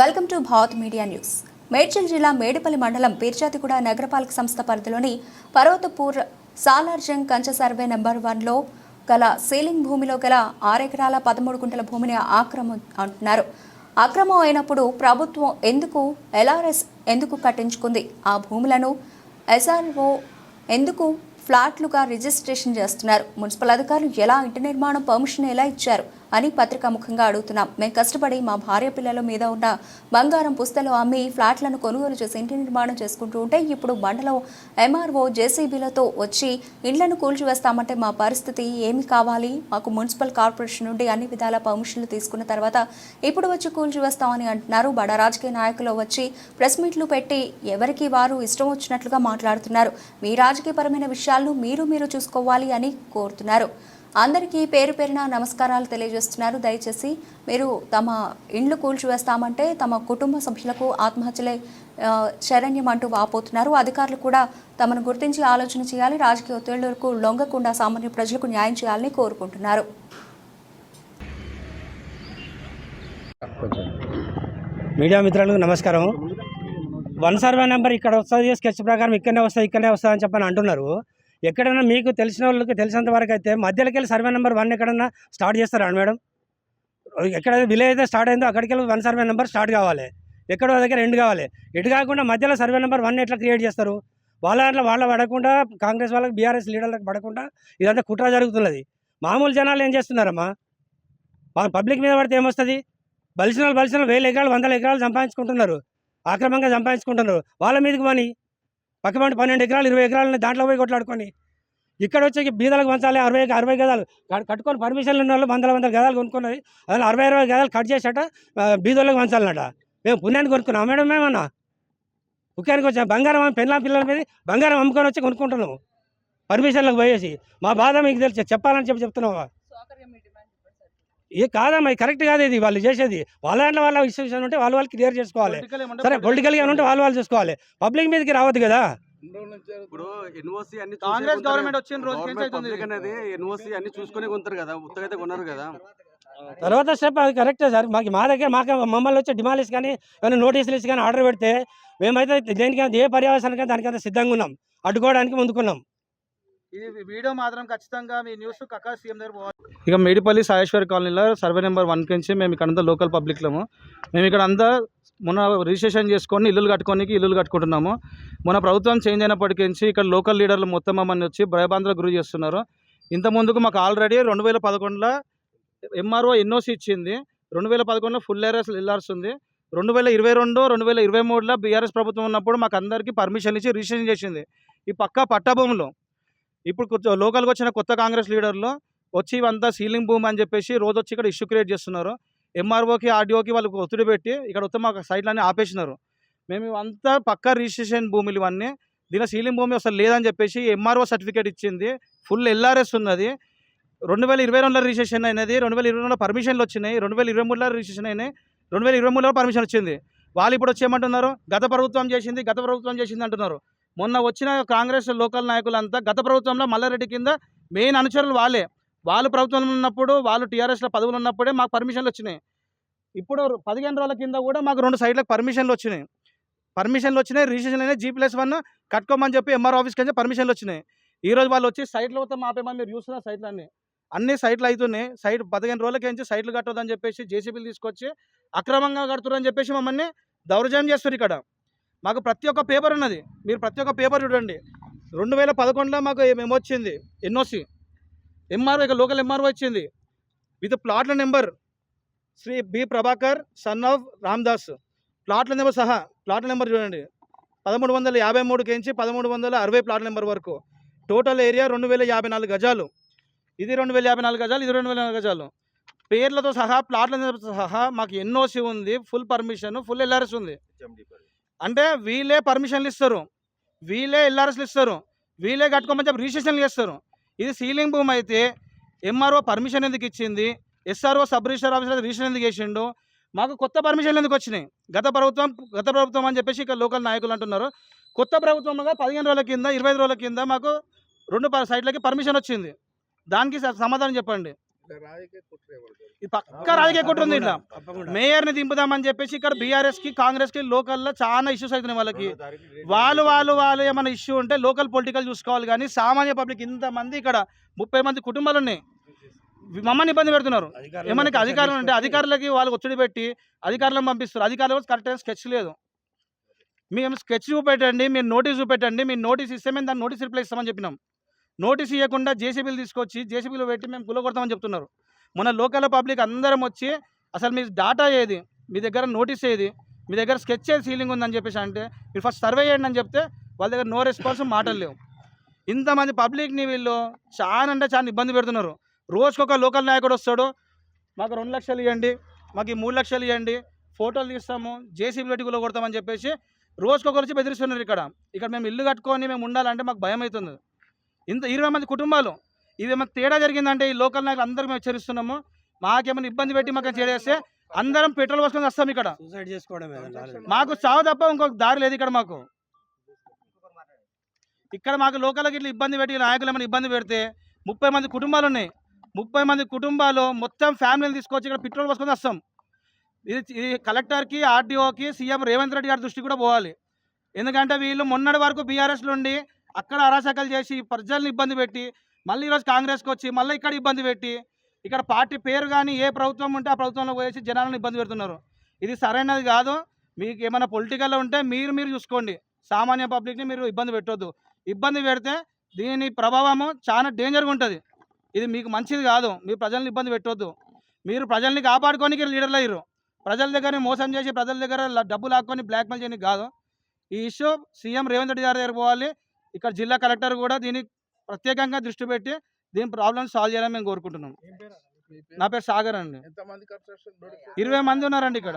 Welcome to Bharat media news. Medchal జిల్లా మేడిపల్లి మండలం పీర్జాతిగూడ నగరపాలక సంస్థ పరిధిలోని పర్వతపూర్ సాలార్జంగ్ కంచ సర్వే నెంబర్ వన్లో గల సీలింగ్ భూమిలో గల ఆరెకరాల పదమూడు గుంటల భూమిని ఆక్రమం అంటున్నారు. అక్రమం అయినప్పుడు ప్రభుత్వం ఎందుకు ఎల్ఆర్ఎస్ ఎందుకు కట్టించుకుంది? ఆ భూములను ఎస్ఆర్ఓ ఎందుకు ఫ్లాట్లుగా రిజిస్ట్రేషన్ చేస్తున్నారు? మున్సిపల్ అధికారులు ఎలా ఇంటి నిర్మాణం పర్మిషన్ ఎలా ఇచ్చారు? అని పత్రికాముఖంగా అడుగుతున్నాం. మేము కష్టపడి మా భార్య పిల్లల మీద ఉన్న బంగారం పుస్తలు అమ్మి ఫ్లాట్లను కొనుగోలు చేసి ఇంటి నిర్మాణం చేసుకుంటూ ఉంటే ఇప్పుడు మండలం ఎంఆర్ఓ జేసీబీలతో వచ్చి ఇండ్లను కూల్చివేస్తామంటే మా పరిస్థితి ఏమి కావాలి? మాకు మున్సిపల్ కార్పొరేషన్ నుండి అన్ని విధాల పర్మిషన్లు తీసుకున్న తర్వాత ఇప్పుడు వచ్చి కూల్చివేస్తామని అంటున్నారు. బడా రాజకీయ నాయకులు వచ్చి ప్రెస్ మీట్లు పెట్టి ఎవరికి వారు ఇష్టం వచ్చినట్లుగా మాట్లాడుతున్నారు. మీ రాజకీయపరమైన విషయాలను మీరు మీరు చూసుకోవాలి అని కోరుతున్నారు. అందరికీ పేరు పేరున నమస్కారాలు తెలియజేస్తున్నారు. దయచేసి మీరు తమ ఇండ్లు కూల్చివేస్తామంటే తమ కుటుంబ సభ్యులకు ఆత్మహత్యలే శరణ్యం అంటూ వాపోతున్నారు. అధికారులు కూడా తమను గుర్తించి ఆలోచన చేయాలి. రాజకీయ ఒత్తిళ్ళకు లొంగకుండా సామాన్య ప్రజలకు న్యాయం చేయాలని కోరుకుంటున్నారు. మీడియా మిత్రులకు నమస్కారం వన్ సర్వే నెంబర్ ఇక్కడ వస్తుంది. స్కెచ్ ప్రకారం ఇక్కడనే వస్తుంది ఇక్కడనే వస్తుంది అని చెప్పని అంటున్నారు. ఎక్కడైనా మీకు తెలిసిన వాళ్ళకి తెలిసినంత వరకు అయితే మధ్యలోకి వెళ్ళి సర్వే నెంబర్ వన్ ఎక్కడన్నా స్టార్ట్ చేస్తారా మేడం? ఎక్కడ విలేజ్ అయితే స్టార్ట్ అయిందో అక్కడికి వెళ్ళి వన్ సర్వే నెంబర్ స్టార్ట్ కావాలి. ఎక్కడో దగ్గర రెండు కావాలి. ఇటు కాకుండా మధ్యలో సర్వే నెంబర్ వన్ ఎట్లా క్రియేట్ చేస్తారు? వాళ్ళ దాంట్లో వాళ్ళ పడకుండా కాంగ్రెస్ వాళ్ళకి బీఆర్ఎస్ లీడర్లకు పడకుండా ఇదంతా కుట్ర జరుగుతున్నది. మామూలు జనాలు ఏం చేస్తున్నారమ్మా? ప- పబ్లిక్ మీద పడితే ఏమొస్తుంది? బలిసిన వాళ్ళు బలిసిన వేల ఎకరాలు వందల ఎకరాలు సంపాదించుకుంటున్నారు. ఆక్రమంగా సంపాదించుకుంటున్నారు. వాళ్ళ మీదకి పని. పక్కపంటి పన్నెండు ఎకరాలు ఇరవై ఎకరాలు దాంట్లో పోయి కొట్లాడుకొని. ఇక్కడ వచ్చి బీదలకు పంచాలి అరవై అరవై గదాలు కట్టుకొని పర్మిషన్లు ఉన్న వాళ్ళు వందల వందల గదాలు కొనుక్కున్నది. అసలు అరవై అరవై గదాలు కట్ చేసేట బీదలకు బీదోళ్ళకి పంచాలన్నట మేము పుణ్యాన్ని కొనుక్కున్నాం. మేడం మేమన్నా ముఖ్యానికి వచ్చాం. బంగారం అమ్మి పిల్లల మీద బంగారం అమ్ముకొని వచ్చి కొనుక్కుంటున్నాము పర్మిషన్లకు పోయేసి. మా బాధ మీకు తెలిసి చెప్పాలని చెప్పి చెప్తున్నావా ఏ కాదమ్మా ఇది కరెక్ట్ కాదు ఇది వాళ్ళు చేసేది. వాళ్ళ దాంట్లో వాళ్ళ ఇష్యూషన్ ఉంటే వాళ్ళు వాళ్ళు క్లియర్ చేసుకోవాలి. సరే పొలిటికల్గా ఉంటే వాళ్ళు వాళ్ళు చూసుకోవాలి. పబ్లిక్ మీదకి రావద్దు కదా. ఇప్పుడు ఎన్ఓసి అన్ని కాంగ్రెస్. గవర్నమెంట్ వచ్చిన రోజు అనేది ఎన్ఓసి అన్ని చూసుకొని కొంటారు కదా కొన్నారు కదా. తర్వాత స్టెప్ అది కరెక్టే సార్. మాకు మా దగ్గర మాకు మమ్మల్ని వచ్చే డిమాలిస్ కానీ ఏమైనా నోటీసులు ఇచ్చి కానీ ఆర్డర్ పెడితే మేమైతే దేనికైనా ఏ పర్యవసానికి దానికైతే సిద్ధంగా ఉన్నాం. అడ్డుకోవడానికి ముందుకున్నాం. ఇది వీడియో మాత్రం ఖచ్చితంగా మీ న్యూస్ కక్కా సీఎం దగ్గర పోవాలి. ఇక మేడిపల్లి సాయేశ్వర్ కాలనీలో సర్వే నెంబర్ వన్ నుంచి మేము ఇక్కడ అంతా లోకల్ పబ్లిక్లము మేము ఇక్కడ అంతా మొన్న రిజిస్ట్రేషన్ చేసుకొని ఇల్లులు కట్టుకోనికి ఇల్లులు కట్టుకుంటున్నాము. మన ప్రభుత్వం చేంజ్ అయినప్పటికీ నుంచి ఇక్కడ లోకల్ లీడర్లు మొత్తం మమ్మల్ని వచ్చి భయభాంతులకు గురి చేస్తున్నారు. ఇంత ముందుకు మాకు ఆల్రెడీ రెండు వేల పదకొండులో ఎంఆర్ఓ ఎన్ఓసి ఇచ్చింది. రెండు వేల పదకొండులో ఫుల్ ఏరస్ ఎల్ఆర్స్ ఉంది. రెండు వేల ఇరవై రెండు రెండు వేల ఇరవై మూడులో బీఆర్ఎస్ ప్రభుత్వం ఉన్నప్పుడు మాకు అందరికీ పర్మిషన్ ఇచ్చి రిజిస్ట్రేషన్ చేసింది. ఈ పక్క పట్టభూములు ఇప్పుడు కొంచెం లోకల్గా వచ్చిన కొత్త కాంగ్రెస్ లీడర్లో వచ్చి ఇవంతా సీలింగ్ భూమి అని చెప్పేసి రోజు వచ్చి ఇక్కడ ఇష్యూ క్రియేట్ చేస్తున్నారు. ఎంఆర్ఓకి ఆర్డీఓకి వాళ్ళకి ఒత్తిడి పెట్టి ఇక్కడ వస్తే మాకు సైట్లన్నీ ఆపేసినారు. మేము ఇవంతా పక్క రిజిస్ట్రేషన్ భూములు ఇవన్నీ. దీని సీలింగ్ భూమి అసలు లేదని చెప్పేసి ఎంఆర్ఓ సర్టిఫికేట్ ఇచ్చింది. ఫుల్ ఎల్ఆర్ఎస్ ఉన్నది. రెండు వేల ఇరవై రెండులో రిజిస్ట్రేషన్ అయినది రెండు వేల ఇరవై రెండులో పర్మిషన్లు వచ్చినాయి రెండు వేల ఇరవై మూడులో రిజిస్ట్రేషన్ అయినాయి రెండు వేల ఇరవై మూడులో పర్మిషన్ వచ్చింది. వాళ్ళు ఇప్పుడు వచ్చి ఏమంటున్నారు? గత ప్రభుత్వం చేసింది గత ప్రభుత్వం చేసింది అంటున్నారు. మొన్న వచ్చిన కాంగ్రెస్ లోకల్ నాయకులంతా గత ప్రభుత్వంలో మల్లారెడ్డి కింద మెయిన్ అనుచరులు వాళ్ళే. వాళ్ళు ప్రభుత్వంలో ఉన్నప్పుడు వాళ్ళు టీఆర్ఎస్లో పదవులు ఉన్నప్పుడే మాకు పర్మిషన్లు వచ్చినాయి. ఇప్పుడు పదిహేను రోజుల కింద కూడా మాకు రెండు సైడ్లకు పర్మిషన్లు వచ్చినాయి. పర్మిషన్లు వచ్చినాయి రిజిస్ట్రేషన్ అయినాయి జీ ప్లస్ వన్ కట్టుకోమని చెప్పి ఎంఆర్ ఆఫీస్కి వచ్చి పర్మిషన్లు వచ్చినాయి. ఈ రోజు వాళ్ళు వచ్చి సైట్లు మొత్తం ఆపేమని మీరు చూస్తున్న సైట్లు అన్ని అన్ని సైట్లు అవుతున్నాయి సైట్ పదిహేను రోజులకి నుంచి సైట్లు కట్టొద్దని చెప్పేసి జేసీబీలు తీసుకొచ్చి అక్రమంగా కడుతున్నారని చెప్పేసి మమ్మల్ని దౌర్జన్యం చేస్తారు ఇక్కడ. మాకు ప్రతి ఒక్క పేపర్ ఉన్నది. మీరు ప్రతి ఒక్క పేపర్ చూడండి. రెండు వేల పదకొండులో మాకు మేము వచ్చింది. ఎన్ఓసి. ఎంఆర్ఓ ఇక లోకల్ ఎంఆర్ఓ వచ్చింది. విత్ ప్లాట్ల number Shri B Prabhakar son of Ramdas. ప్లాట్ల నెంబర్ సహా ప్లాట్ల నెంబర్ చూడండి. పదమూడు వందల యాభై మూడుకి నుంచి పదమూడు వందల అరవై ప్లాట్ల నెంబర్ వరకు. టోటల్ ఏరియా రెండు వేల యాభై నాలుగు గజాలు. ఇది రెండు వేల యాభై నాలుగు గజాలు ఇది రెండు వేల నాలుగు గజాలు. పేర్లతో సహా ప్లాట్ల నెంబర్ సహా మాకు ఎన్ఓసి ఉంది ఫుల్ పర్మిషన్ ఫుల్ ఎల్ఆర్ఎస్ ఉంది. అంటే వీళ్ళే పర్మిషన్లు ఇస్తారు. వీళ్ళే ఎల్ఆర్ఎస్లు ఇస్తారు. వీళ్ళే కట్టుకోమని చెప్పి రిజిస్ట్రేషన్లు చేస్తారు. ఇది సీలింగ్ భూమి అయితే ఎంఆర్ఓ పర్మిషన్ ఎందుకు ఇచ్చింది? SRO sub register officer registration ఎందుకు చేసిండు? మాకు కొత్త పర్మిషన్లు ఎందుకు వచ్చినాయి? గత ప్రభుత్వం గత ప్రభుత్వం అని చెప్పేసి ఇక్కడ లోకల్ నాయకులు అంటున్నారు. కొత్త ప్రభుత్వంగా పదిహేను రోజుల కింద ఇరవై ఐదు రోజుల కింద మాకు రెండు సైట్లకి పర్మిషన్ వచ్చింది. దానికి స- సమాధానం చెప్పండి. ఇది పక్క రాజకీయ కుట్ర ఉంది ఇట్లా. తప్పకుండా. మేయర్ని దింపుదామని చెప్పేసి ఇక్కడ బీఆర్ఎస్కి కాంగ్రెస్కి లోకల్లో చాలా ఇష్యూస్ అవుతున్నాయి వాళ్ళకి. వాళ్ళు వాళ్ళు వాళ్ళు ఏమైనా ఇష్యూ ఉంటే లోకల్ పొలిటికల్ చూసుకోవాలి. కానీ సామాన్య పబ్లిక్ ఇంతమంది ఇక్కడ ముప్పై మంది కుటుంబాలు ఉన్నాయి మమ్మల్ని ఇబ్బంది పెడుతున్నారు. ప్రెషర్ అధికారులు ఉంటే తీసుకొచ్చి- అధికారులకి వాళ్ళు ఒత్తిడి పెట్టి అధికారులను పంపిస్తారు. అధికారులు కరెక్ట్ స్కెచ్ లేదు. మేము స్కెచ్ చూపెట్టండి మీరు నోటీస్ చూపెట్టండి మీరు నోటీస్ ఇస్తే మేము దాన్ని నోటీస్ రిప్లై ఇస్తామని చెప్పినాం. నోటీస్ ఇవ్వకుండా జేసీబీలు తీసుకొచ్చి జేసీబీలు పెట్టి మేము గులగొడతామని చెప్తున్నారు. మన లోకల్ పబ్లిక్ అందరం వచ్చి అసలు మీ డాటా ఏది? మీ దగ్గర నోటీస్ ఏది? మీ దగ్గర స్కెచ్ ఏది? సీలింగ్ ఉందని చెప్పేసి అంటే మీరు ఫస్ట్ సర్వే చేయండి అని చెప్తే వాళ్ళ దగ్గర నో రెస్పాన్స్ మాటలు లేవు. ఇంతమంది పబ్లిక్ని వీళ్ళు చాలా అంటే చాలా ఇబ్బంది పెడుతున్నారు. రోజుకొక లోకల్ నాయకుడు వస్తాడు మాకు రెండు లక్షలు ఇవ్వండి మాకు ఈ మూడు లక్షలు ఇవ్వండి ఫోటోలు తీస్తాము జేసీబీ పెట్టి కొడతామని చెప్పేసి రోజుకొకరు వచ్చి బెదిరిస్తున్నారు ఇక్కడ. ఇక్కడ మేము ఇల్లు కట్టుకొని మేము ఉండాలంటే మాకు భయం అవుతుంది ఇంత ఇరవై మంది కుటుంబాలు. ఇది మాకు తేడా జరిగిందంటే ఈ లోకల్ నాయకులు అందరూ మేము హెచ్చరిస్తున్నాము. మాకేమైనా ఇబ్బంది పెట్టి మాకు చేస్తే అందరం పెట్రోల్ పోసుకొని వస్తాం ఇక్కడ. సూసైడ్. మాకు చావు తప్ప ఇంకొక దారి లేదు ఇక్కడ మాకు. ఇక్కడ మాకు లోకల్కి ఇట్లా ఇబ్బంది పెట్టి నాయకులు ఏమైనా ఇబ్బంది పెడితే ముప్పై మంది కుటుంబాలు ఉన్నాయి. ముప్పై మంది కుటుంబాలు మొత్తం ఫ్యామిలీని తీసుకొచ్చి ఇక్కడ పెట్రోల్ పోసుకొని వస్తాం. ఇది ఇది కలెక్టర్కి ఆర్డీఓకి సీఎం రేవంత్ రెడ్డి గారి దృష్టి కూడా పోవాలి. ఎందుకంటే వీళ్ళు మొన్నటి వరకు బీఆర్ఎస్లో ఉండి అక్కడ అరాచకాలు చేసి ప్రజల్ని ఇబ్బంది పెట్టి మళ్ళీ ఈరోజు కాంగ్రెస్కి వచ్చి మళ్ళీ ఇక్కడ ఇబ్బంది పెట్టి ఇక్కడ పార్టీ పేరు కానీ ఏ ప్రభుత్వం ఉంటే ఆ ప్రభుత్వంలో పోయేసి జనాలను ఇబ్బంది పెడుతున్నారు. ఇది సరైనది కాదు. మీకు ఏమైనా పొలిటికల్లో ఉంటే మీరు మీరు చూసుకోండి. సామాన్య పబ్లిక్ని మీరు ఇబ్బంది పెట్టొద్దు. ఇబ్బంది పెడితే దీని ప్రభావము చాలా డేంజర్గా ఉంటుంది. ఇది మీకు మంచిది కాదు. మీరు ప్రజల్ని ఇబ్బంది పెట్టొద్దు. మీరు ప్రజల్ని కాపాడుకోనికి లీడర్లు అయ్యారు ప్రజల దగ్గర మోసం చేసి ప్రజల దగ్గర డబ్బులు డబ్బు లాక్కొని బ్లాక్మెయిల్ చేయడానికి కాదు. ఈ ఇష్యూ సీఎం రేవంత్ రెడ్డి గారి దగ్గర పోవాలి. ఇక్కడ జిల్లా కలెక్టర్ కూడా దీనికి ప్రత్యేకంగా దృష్టి పెట్టి దీని ప్రాబ్లమ్ సాల్వ్ చేయాలని మేము కోరుకుంటున్నాం నా పేరు? సాగర్ అండి. ఇరవై మంది. ఉన్నారండి ఇక్కడ.